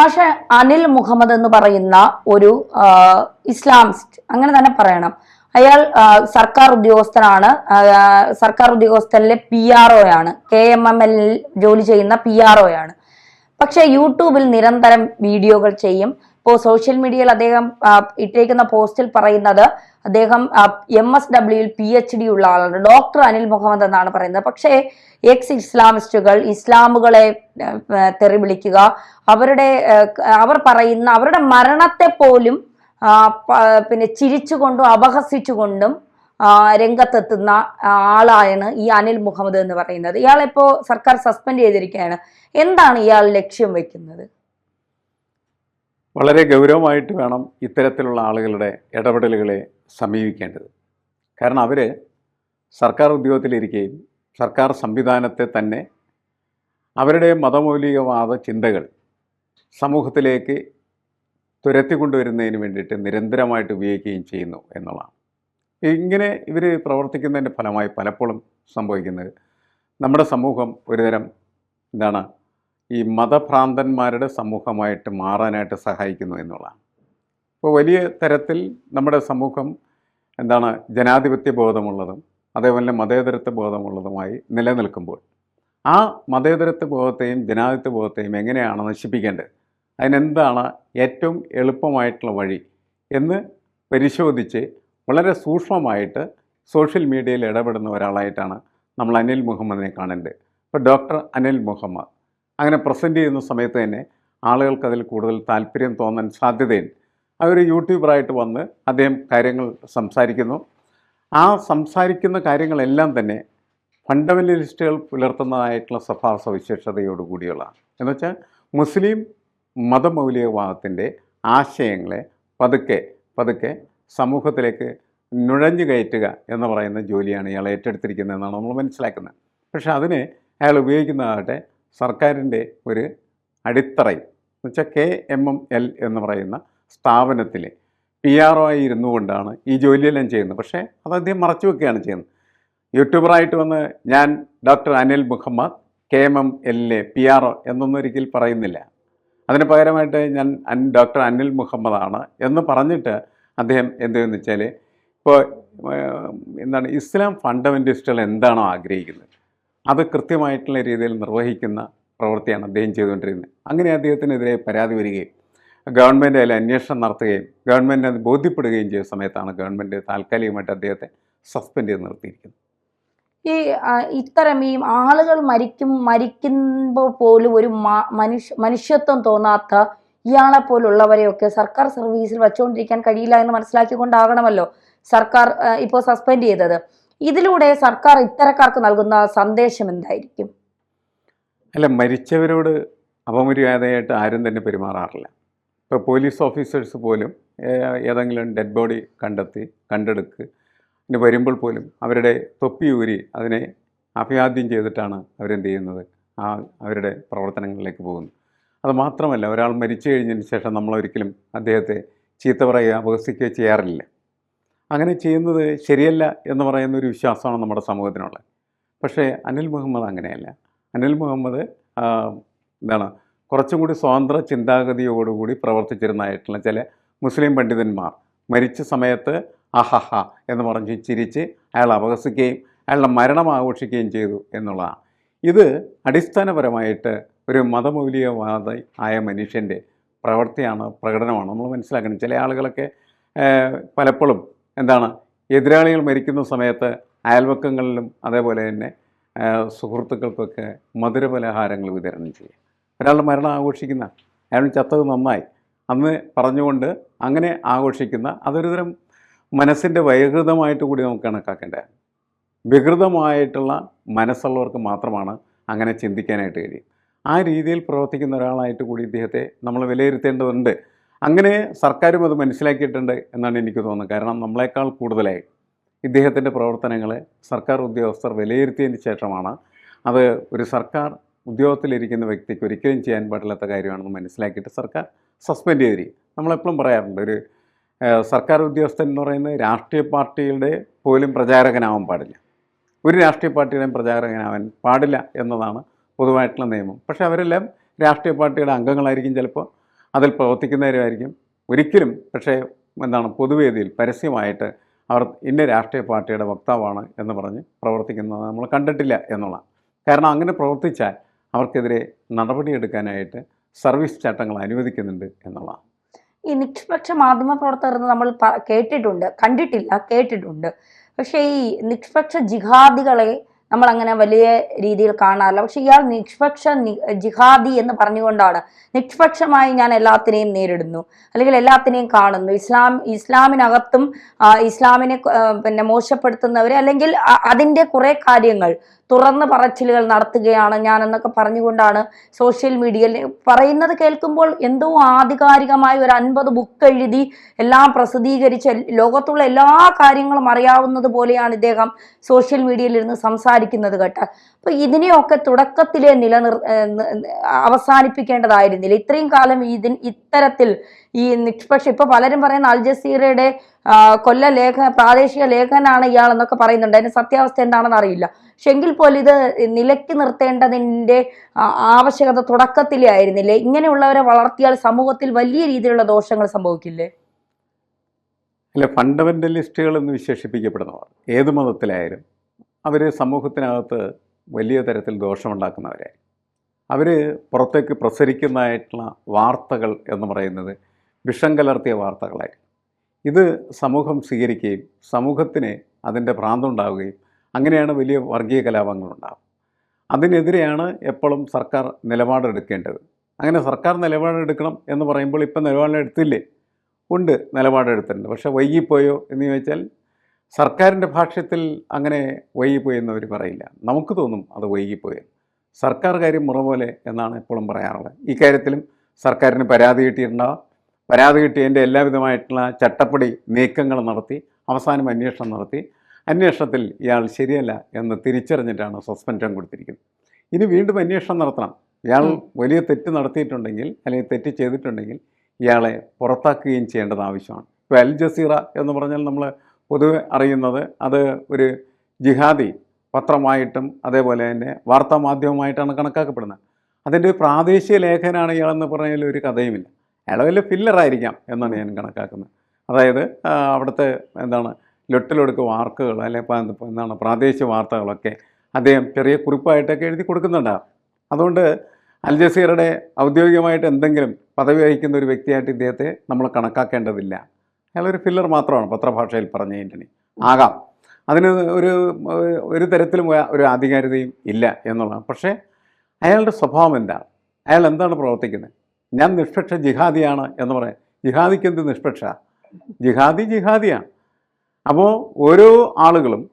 പക്ഷെ അനിൽ മുഹമ്മദ് എന്ന് പറയുന്ന ഒരു ഇസ്ലാമിസ്റ്റ് അങ്ങനെ തന്നെ പറയണം. അയാൾ സർക്കാർ ഉദ്യോഗസ്ഥനാണ്. സർക്കാർ ഉദ്യോഗസ്ഥനിലെ പി ആർ ഒ ആണ്. കെ എം എം എൽ ജോലി ചെയ്യുന്ന പി ആർ ഒ ആണ്. പക്ഷെ യൂട്യൂബിൽ നിരന്തരം വീഡിയോകൾ ചെയ്യും. ഇപ്പോൾ സോഷ്യൽ മീഡിയയിൽ അദ്ദേഹം ഇട്ടേക്കുന്ന പോസ്റ്റിൽ പറയുന്നത് അദ്ദേഹം എം എസ് ഡബ്ല്യുയിൽ പി എച്ച് ഡി ഉള്ള ആളാണ്. ഡോക്ടർ അനിൽ മുഹമ്മദ് എന്നാണ് പറയുന്നത്. പക്ഷേ എക്സ് ഇസ്ലാമിസ്റ്റുകൾ ഇസ്ലാമുകളെ തെറി വിളിക്കുക അവരുടെ അവർ പറയുന്ന അവരുടെ മരണത്തെ പോലും പിന്നെ ചിരിച്ചുകൊണ്ടും അപഹസിച്ചുകൊണ്ടും രംഗത്തെത്തുന്ന ആളാണ് ഈ അനിൽ മുഹമ്മദ് എന്ന് പറയുന്നത്. ഇയാളിപ്പോ സർക്കാർ സസ്പെൻഡ് ചെയ്തിരിക്കുകയാണ്. എന്താണ് ഇയാൾ ലക്ഷ്യം വെക്കുന്നത്? വളരെ ഗൗരവമായിട്ട് വേണം ഇത്തരത്തിലുള്ള ആളുകളുടെ ഇടപെടലുകളെ സമീപിക്കേണ്ടത്. കാരണം അവർ സർക്കാർ ഉദ്യോഗത്തിലിരിക്കുകയും സർക്കാർ സംവിധാനത്തെ തന്നെ അവരുടെ മതമൗലികവാദ ചിന്തകൾ സമൂഹത്തിലേക്ക് തുരത്തിക്കൊണ്ടുവരുന്നതിന് വേണ്ടിയിട്ട് നിരന്തരമായിട്ട് ഉപയോഗിക്കുകയും ചെയ്യുന്നു എന്നുള്ളതാണ്. ഇങ്ങനെ ഇവർ പ്രവർത്തിക്കുന്നതിന്റെ ഫലമായി പലപ്പോഴും സംഭവിക്കുന്നത് നമ്മുടെ സമൂഹം ഒരുതരം എന്താണ് ഈ മതഭ്രാന്തന്മാരുടെ സമൂഹമായിട്ട് മാറാനായിട്ട് സഹായിക്കുന്നു എന്നുള്ളതാണ്. ഇപ്പോൾ വലിയ തരത്തിൽ നമ്മുടെ സമൂഹം എന്താണ് ജനാധിപത്യ ബോധമുള്ളതും അതേപോലെ മതേതരത്വ ബോധമുള്ളതുമായി നിലനിൽക്കുമ്പോൾ ആ മതേതരത്വ ബോധത്തെയും ജനാധിപത്യ ബോധത്തെയും എങ്ങനെയാണ് നശിപ്പിക്കേണ്ടത്? അതിനെന്താണ് ഏറ്റവും എളുപ്പമായിട്ടുള്ള വഴി എന്ന് പരിശോധിച്ച് വളരെ സൂക്ഷ്മമായിട്ട് സോഷ്യൽ മീഡിയയിൽ ഇടപെടുന്ന ഒരാളായിട്ടാണ് നമ്മൾ അനിൽ മുഹമ്മദിനെ കാണേണ്ടത്. ഇപ്പോൾ ഡോക്ടർ അനിൽ മുഹമ്മദ്. അങ്ങനെ പ്രസന്റ് ചെയ്യുന്ന സമയത്ത് തന്നെ ആളുകൾക്ക് അതിൽ കൂടുതൽ താല്പര്യം തോന്നാൻ സാധ്യതയുണ്ട്. ഒരു യൂട്യൂബറായിട്ട് വന്ന് അദ്ദേഹം കാര്യങ്ങൾ സംസാരിക്കുന്നു. ആ സംസാരിക്കുന്ന കാര്യങ്ങളെല്ലാം തന്നെ ഫണ്ടമെന്റലിസ്റ്റുകൾ പുലർത്തുന്നതായിട്ടുള്ള സ്വഭാവ സവിശേഷതയോടുകൂടിയുള്ളതാണ് എന്നുവെച്ചാൽ മുസ്ലിം മതമൗലികവാദത്തിന്റെ ആശയങ്ങളെ പതുക്കെ പതുക്കെ സമൂഹത്തിലേക്ക് നുഴഞ്ഞു കയറ്റുക എന്ന് പറയുന്ന ജോലിയാണ് ഇയാൾ ഏറ്റെടുത്തിരിക്കുന്നത് എന്നാണ് നമ്മൾ മനസ്സിലാക്കുന്നത്. പക്ഷേ അതിനെ അയാൾ ഉപയോഗിക്കുന്നതാകട്ടെ സർക്കാരിന്റെ ഒരു അടിത്തറയും. എന്നുവെച്ചാൽ കെ എം എം എൽ എന്ന് പറയുന്ന സ്ഥാപനത്തിൽ പി ആർ ഒ ആയി ഇരുന്നു കൊണ്ടാണ് ഈ ജോലിയെല്ലാം ചെയ്യുന്നത്. പക്ഷേ അത് അദ്ദേഹം മറച്ചു വെക്കുകയാണ് ചെയ്യുന്നത്. യൂട്യൂബറായിട്ട് വന്ന് ഞാൻ doctor Anil Muhammad K M M L A P R O എന്നൊന്നും ഒരിക്കൽ പറയുന്നില്ല. അതിന് പകരമായിട്ട് ഞാൻ അൻ ഡോക്ടർ അനിൽ മുഹമ്മദാണ് എന്ന് പറഞ്ഞിട്ട് അദ്ദേഹം എന്ത് ചെയ്യുന്നു വെച്ചാൽ ഇപ്പോൾ എന്താണ് ഇസ്ലാം ഫണ്ടമെന്റലിസ്റ്റുകൾ എന്താണോ ആഗ്രഹിക്കുന്നത് അത് കൃത്യമായിട്ടുള്ള രീതിയിൽ നിർവഹിക്കുന്ന പ്രവൃത്തിയാണ് അദ്ദേഹം ചെയ്തുകൊണ്ടിരുന്നത്. അങ്ങനെ അദ്ദേഹത്തിനെതിരെ പരാതി വരികയും ഗവൺമെന്റ് അതിൽ അന്വേഷണം നടത്തുകയും ഗവൺമെന്റ് അത് ബോധ്യപ്പെടുകയും ചെയ്ത സമയത്താണ് ഗവൺമെന്റ് താൽക്കാലികമായിട്ട് അദ്ദേഹത്തെ സസ്പെൻഡ് ചെയ്ത് നിർത്തിയിരിക്കുന്നത്. ഈ ഇത്തരം ഈ ആളുകൾ മരിക്കും മരിക്കുമ്പോൾ പോലും ഒരു മനുഷ്യ മനുഷ്യത്വം തോന്നാത്ത ഇയാളെ പോലുള്ളവരെയൊക്കെ സർക്കാർ സർവീസിൽ വെച്ചുകൊണ്ടിരിക്കാൻ കഴിയില്ല എന്ന് മനസ്സിലാക്കിക്കൊണ്ടാകണമല്ലോ സർക്കാർ ഇപ്പോൾ സസ്പെൻഡ് ചെയ്തത്. ഇതിലൂടെ സർക്കാർ ഇത്തരക്കാർക്ക് നൽകുന്ന സന്ദേശം എന്തായിരിക്കും? അല്ല മരിച്ചവരോട് അപമര്യാദയായിട്ട് ആരും തന്നെ പെരുമാറാറില്ല. ഇപ്പോൾ പോലീസ് ഓഫീസേഴ്സ് പോലും ഏതെങ്കിലും ഡെഡ് ബോഡി കണ്ടെത്തി കണ്ടെടുക്ക് ഇനി വരുമ്പോൾ പോലും അവരുടെ തൊപ്പി ഊരി അതിനെ അഭിവാദ്യം ചെയ്തിട്ടാണ് അവരെന്ത് ചെയ്യുന്നത്? ആ അവരുടെ പ്രവർത്തനങ്ങളിലേക്ക് പോകുന്നത്. അത് മാത്രമല്ല ഒരാൾ മരിച്ചു കഴിഞ്ഞതിന് ശേഷം നമ്മളൊരിക്കലും അദ്ദേഹത്തെ ചീത്ത പറയുക അപഹസിക്കുകയോ ചെയ്യാറില്ല. അങ്ങനെ ചെയ്യുന്നത് ശരിയല്ല എന്ന് പറയുന്ന ഒരു വിശ്വാസമാണ് നമ്മുടെ സമൂഹത്തിനുള്ളത്. പക്ഷേ അനിൽ മുഹമ്മദ് അങ്ങനെയല്ല. അനിൽ മുഹമ്മദ് എന്താണ് കുറച്ചും കൂടി സ്വതന്ത്ര ചിന്താഗതിയോടുകൂടി പ്രവർത്തിച്ചിരുന്നതായിട്ടുള്ള ചില മുസ്ലിം പണ്ഡിതന്മാർ. മരിച്ച സമയത്ത് അഹഹ എന്ന് പറഞ്ഞ് ചിരിച്ച് അയാൾ അപഹസിക്കുകയും അയാളുടെ മരണം ആഘോഷിക്കുകയും ചെയ്തു എന്നുള്ളതാണ്. ഇത് അടിസ്ഥാനപരമായിട്ട് ഒരു മതമൗലികവാദ ആയ മനുഷ്യന്റെ പ്രവൃത്തിയാണ് പ്രകടനമാണ്. നമ്മൾ മനസ്സിലാക്കണം ചില ആളുകളൊക്കെ പലപ്പോഴും എന്താണ് എതിരാളികൾ മരിക്കുന്ന സമയത്ത് അയൽവക്കങ്ങളിലും അതേപോലെ തന്നെ സുഹൃത്തുക്കൾക്കൊക്കെ മധുരപലഹാരങ്ങൾ വിതരണം ചെയ്യുക ഒരാളുടെ മരണം ആഘോഷിക്കുന്ന അയാൾ ചത്തത് നന്നായി. അന്ന് പറഞ്ഞുകൊണ്ട് അങ്ങനെ ആഘോഷിക്കുന്ന അതൊരു തരം മനസ്സിന്റെ വൈകൃതമായിട്ട് കൂടി നമുക്ക് കണക്കാക്കേണ്ടത് വികൃതമായിട്ടുള്ള മനസ്സുള്ളവർക്ക് മാത്രമാണ് അങ്ങനെ ചിന്തിക്കാനായിട്ട് കഴിയും ആ രീതിയിൽ പ്രവർത്തിക്കുന്ന ഒരാളായിട്ട് കൂടി ഇദ്ദേഹത്തെ നമ്മൾ വിലയിരുത്തേണ്ടതുണ്ട്. അങ്ങനെ സർക്കാരും അത് മനസ്സിലാക്കിയിട്ടുണ്ട് എന്നാണ് എനിക്ക് തോന്നുന്നത്. കാരണം നമ്മളെക്കാൾ കൂടുതലായി ഇദ്ദേഹത്തിന്റെ പ്രവർത്തനങ്ങളെ സർക്കാർ ഉദ്യോഗസ്ഥർ വിലയിരുത്തിയതിന് ശേഷമാണ് അത് ഒരു സർക്കാർ ഉദ്യോഗത്തിലിരിക്കുന്ന വ്യക്തിക്ക് ഒരിക്കലും ചെയ്യാൻ പാടില്ലാത്ത കാര്യമാണെന്ന് മനസ്സിലാക്കിയിട്ട് സർക്കാർ സസ്പെൻഡ് ചെയ്തിരിക്കും നമ്മളെപ്പോഴും പറയാറുണ്ട് ഒരു സർക്കാർ ഉദ്യോഗസ്ഥൻ എന്ന് പറയുന്നത് രാഷ്ട്രീയ പാർട്ടിയുടെ പോലും പ്രചാരകനാവാൻ പാടില്ല. ഒരു രാഷ്ട്രീയ പാർട്ടിയുടെയും പ്രചാരകനാവാൻ പാടില്ല എന്നതാണ് പൊതുവായിട്ടുള്ള നിയമം. പക്ഷേ അവരെല്ലാം രാഷ്ട്രീയ പാർട്ടിയുടെ അംഗങ്ങളായിരിക്കും ചിലപ്പോൾ അതിൽ പ്രവർത്തിക്കുന്നവരുമായിരിക്കും ഒരിക്കലും പക്ഷേ എന്താണ് പൊതുവേദിയിൽ പരസ്യമായിട്ട് അവർ ഇന്ന രാഷ്ട്രീയ പാർട്ടിയുടെ വക്താവാണ് എന്ന് പറഞ്ഞ് പ്രവർത്തിക്കുന്നത് നമ്മൾ കണ്ടിട്ടില്ല എന്നുള്ള കാരണം അങ്ങനെ പ്രവർത്തിച്ചാൽ അവർക്കെതിരെ നടപടിയെടുക്കാനായിട്ട് സർവീസ് ചട്ടങ്ങൾ അനുവദിക്കുന്നുണ്ട് എന്നുള്ളതാണ്. ഈ നിഷ്പക്ഷ മാധ്യമ പ്രവർത്തകർ നമ്മൾ കേട്ടിട്ടുണ്ട് കണ്ടിട്ടില്ല കേട്ടിട്ടുണ്ട്. പക്ഷേ ഈ നിഷ്പക്ഷ ജിഹാദികളെ നമ്മൾ അങ്ങനെ വലിയ രീതിയിൽ കാണാറില്ല. പക്ഷെ ഇയാൾ നിഷ്പക്ഷ ജിഹാദി എന്ന് പറഞ്ഞുകൊണ്ടാണ് നിഷ്പക്ഷമായി ഞാൻ എല്ലാത്തിനെയും നേരിടുന്നു. അല്ലെങ്കിൽ എല്ലാത്തിനെയും കാണുന്നു. ഇസ്ലാം ഇസ്ലാമിനകത്തും ഇസ്ലാമിനെ പിന്നെ മോശപ്പെടുത്തുന്നവരെ അല്ലെങ്കിൽ അതിന്റെ കുറെ കാര്യങ്ങൾ തുറന്ന് പറച്ചിലുകൾ നടത്തുകയാണ് ഞാൻ എന്നൊക്കെ പറഞ്ഞുകൊണ്ടാണ് സോഷ്യൽ മീഡിയയിൽ പറയുന്നത് കേൾക്കുമ്പോൾ എന്തോ ആധികാരികമായി ഒരു അൻപത് ബുക്ക് എഴുതി എല്ലാം പ്രസിദ്ധീകരിച്ച് ലോകത്തുള്ള എല്ലാ കാര്യങ്ങളും അറിയാവുന്നത് പോലെയാണ് ഇദ്ദേഹം സോഷ്യൽ മീഡിയയിൽ ഇരുന്ന് സംസാരിക്കുന്നത് കേട്ടാൽ അപ്പൊ ഇതിനെയൊക്കെ തുടക്കത്തിലെ നിലനിർ അവസാനിപ്പിക്കേണ്ടതായിരുന്നില്ല. ഇത്രയും കാലം ഇതിൻ ഇത്തരത്തിൽ ഈ നിഷ്പക്ഷ ഇപ്പൊ പലരും പറയുന്ന അൽ ജസീറയുടെ ആ, കൊല്ല ലേഖ പ്രാദേശിക ലേഖനാണ് ഇയാൾ എന്നൊക്കെ പറയുന്നുണ്ട്. അതിന് സത്യാവസ്ഥ എന്താണെന്ന് അറിയില്ല. പക്ഷെ എങ്കിൽ പോലും ഇത് നിലയ്ക്ക് നിർത്തേണ്ടതിന്റെ ആവശ്യകത തുടക്കത്തിലേ ആയിരുന്നില്ലേ? ഇങ്ങനെയുള്ളവരെ വളർത്തിയാൽ സമൂഹത്തിൽ വലിയ രീതിയിലുള്ള ദോഷങ്ങൾ സംഭവിക്കില്ലേ? അല്ല ഫണ്ടമെന്റലിസ്റ്റുകൾ എന്ന് വിശേഷിപ്പിക്കപ്പെടുന്നവർ ഏത് മതത്തിലായാലും അവർ സമൂഹത്തിനകത്ത് വലിയ തരത്തിൽ ദോഷമുണ്ടാക്കുന്നവരായി. അവർ പുറത്തേക്ക് പ്രസരിക്കുന്നതായിട്ടുള്ള വാർത്തകൾ എന്ന് പറയുന്നത് വിഷം കലർത്തിയ വാർത്തകളായി. ഇത് സമൂഹം സ്വീകരിക്കുകയും സമൂഹത്തിന് അതിന്റെ ഭ്രാന്തുണ്ടാവുകയും അങ്ങനെയാണ് വലിയ വർഗീയ കലാപങ്ങളുണ്ടാകും അതിനെതിരെയാണ് എപ്പോഴും സർക്കാർ നിലപാടെടുക്കേണ്ടത്. അങ്ങനെ സർക്കാർ നിലപാടെടുക്കണം എന്ന് പറയുമ്പോൾ ഇപ്പം നിലപാടെടുത്തില്ലേ? ഉണ്ട് നിലപാടെടുത്തിട്ടുണ്ട്. പക്ഷേ വൈകിപ്പോയോ എന്ന് ചോദിച്ചാൽ സർക്കാരിന്റെ ഭാഷ്യത്തിൽ അങ്ങനെ വൈകിപ്പോയെന്ന് അവർ പറയില്ല. നമുക്ക് തോന്നും അത് വൈകിപ്പോയെന്ന്. സർക്കാർ കാര്യം മുറ പോലെ എന്നാണ് എപ്പോഴും പറയാറുള്ളത്. ഇക്കാര്യത്തിലും കാര്യത്തിലും സർക്കാരിന് പരാതി കിട്ടിയിട്ടുണ്ടാവും പരാതി കിട്ടിയതിന്റെ എല്ലാവിധമായിട്ടുള്ള ചട്ടപ്പടി നീക്കങ്ങൾ നടത്തി അവസാനം അന്വേഷണം നടത്തി. അന്വേഷണത്തിൽ ഇയാൾ ശരിയല്ല എന്ന് തിരിച്ചറിഞ്ഞിട്ടാണ് സസ്പെൻഷൻ കൊടുത്തിരിക്കുന്നത്. ഇനി വീണ്ടും അന്വേഷണം നടത്തണം. ഇയാൾ വലിയ തെറ്റ് നടത്തിയിട്ടുണ്ടെങ്കിൽ അല്ലെങ്കിൽ തെറ്റ് ചെയ്തിട്ടുണ്ടെങ്കിൽ ഇയാളെ പുറത്താക്കുകയും ചെയ്യേണ്ടത് ആവശ്യമാണ്. ഇപ്പോൾ അൽ ജസീറ എന്ന് പറഞ്ഞാൽ നമ്മൾ പൊതുവെ അറിയുന്നത് അത് ഒരു ജിഹാദി പത്രമായിട്ടും അതേപോലെ തന്നെ വാർത്താമാധ്യമമായിട്ടാണ് കണക്കാക്കപ്പെടുന്നത്. അതിന്റെ പ്രാദേശിക ലേഖനാണ് ഇയാളെന്ന് പറഞ്ഞാൽ ഒരു കഥയുമില്ല. അയാൾ വലിയ ഫില്ലറായിരിക്കാം എന്നാണ് ഞാൻ കണക്കാക്കുന്നത്. അതായത് അവിടുത്തെ എന്താണ് ലൊട്ടിലൊടുക്ക് വാർക്കുകൾ അല്ലെങ്കിൽ എന്താണ് പ്രാദേശിക വാർത്തകളൊക്കെ അദ്ദേഹം ചെറിയ കുറിപ്പായിട്ടൊക്കെ എഴുതി കൊടുക്കുന്നുണ്ടാകും അതുകൊണ്ട് അൽ ജസീറയുടെ ഔദ്യോഗികമായിട്ട് എന്തെങ്കിലും പദവി വഹിക്കുന്ന ഒരു വ്യക്തിയായിട്ട് ഇദ്ദേഹത്തെ നമ്മൾ കണക്കാക്കേണ്ടതില്ല. അയാളൊരു ഫില്ലർ മാത്രമാണ് പത്രഭാഷയിൽ പറഞ്ഞു കഴിഞ്ഞിട്ടുണ്ടെങ്കിൽ ആകാം. അതിന് ഒരു ഒരു തരത്തിലും ഒരു ആധികാരികതയും ഇല്ല എന്നുള്ളതാണ്. പക്ഷേ അയാളുടെ സ്വഭാവം എന്താണ്? അയാൾ എന്താണ് പ്രവർത്തിക്കുന്നത്? ഞാൻ നിഷ്പക്ഷ ജിഹാദിയാണ് എന്ന് പറയാം. ജിഹാദിക്ക് എന്ത് നിഷ്പക്ഷ? ജിഹാദി ജിഹാദിയാണ്. അപ്പോൾ ഓരോ ആളുകളും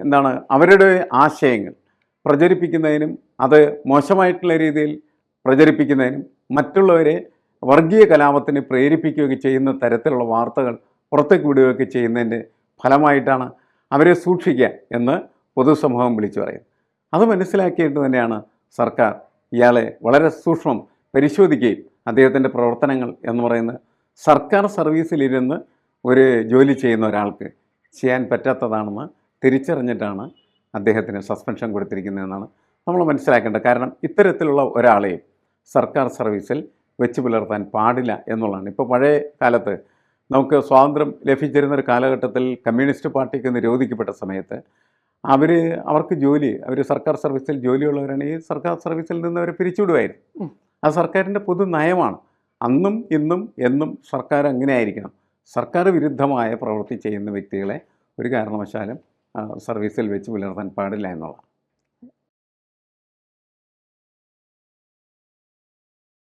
എന്താണ് അവരുടെ ആശയങ്ങൾ പ്രചരിപ്പിക്കുന്നതിനും അത് മോശമായിട്ടുള്ള രീതിയിൽ പ്രചരിപ്പിക്കുന്നതിനും മറ്റുള്ളവരെ വർഗീയ കലാപത്തിന് പ്രേരിപ്പിക്കുകയൊക്കെ ചെയ്യുന്ന തരത്തിലുള്ള വാർത്തകൾ പുറത്തേക്ക് വിടുകയൊക്കെ ചെയ്യുന്നതിന്റെ ഫലമായിട്ടാണ് അവരെ സൂക്ഷിക്കുക എന്ന് പൊതുസമൂഹം വിളിച്ചു പറയുന്നത്. അത് മനസ്സിലാക്കിയിട്ട് തന്നെയാണ് സർക്കാർ. ഇയാളെ വളരെ സൂക്ഷ്മം പരിശോധിക്കുകയും അദ്ദേഹത്തിന്റെ പ്രവർത്തനങ്ങൾ എന്ന് പറയുന്നത് സർക്കാർ സർവീസിലിരുന്ന് ഒരു ജോലി ചെയ്യുന്ന ഒരാൾക്ക് ചെയ്യാൻ പറ്റാത്തതാണെന്ന് തിരിച്ചറിഞ്ഞിട്ടാണ് അദ്ദേഹത്തിന് സസ്പെൻഷൻ കൊടുത്തിരിക്കുന്നതെന്നാണ് നമ്മൾ മനസ്സിലാക്കേണ്ടത്. കാരണം ഇത്തരത്തിലുള്ള ഒരാളെയും സർക്കാർ സർവീസിൽ വെച്ച് പുലർത്താൻ പാടില്ല എന്നുള്ളതാണ്. ഇപ്പോൾ പഴയ കാലത്ത് നമുക്ക് സ്വാതന്ത്ര്യം ലഭിച്ചിരുന്ന ഒരു കാലഘട്ടത്തിൽ കമ്മ്യൂണിസ്റ്റ് പാർട്ടിക്ക് നിരോധിക്കപ്പെട്ട സമയത്ത് അവർ അവർക്ക് ജോലി അവർ സർക്കാർ സർവീസിൽ ജോലിയുള്ളവരാണെങ്കിൽ സർക്കാർ സർവീസിൽ നിന്ന് അവരെ പിരിച്ചുവിടുമായിരുന്നു. അത് സർക്കാരിന്റെ പൊതു നയമാണ്. അന്നും ഇന്നും എന്നും സർക്കാർ അങ്ങനെ ആയിരിക്കണം. സർക്കാർ വിരുദ്ധമായ പ്രവൃത്തി ചെയ്യുന്ന വ്യക്തികളെ ഒരു കാരണവശാലും സർവീസിൽ വെച്ച് പുലർത്താൻ പാടില്ല എന്നുള്ളതാണ്.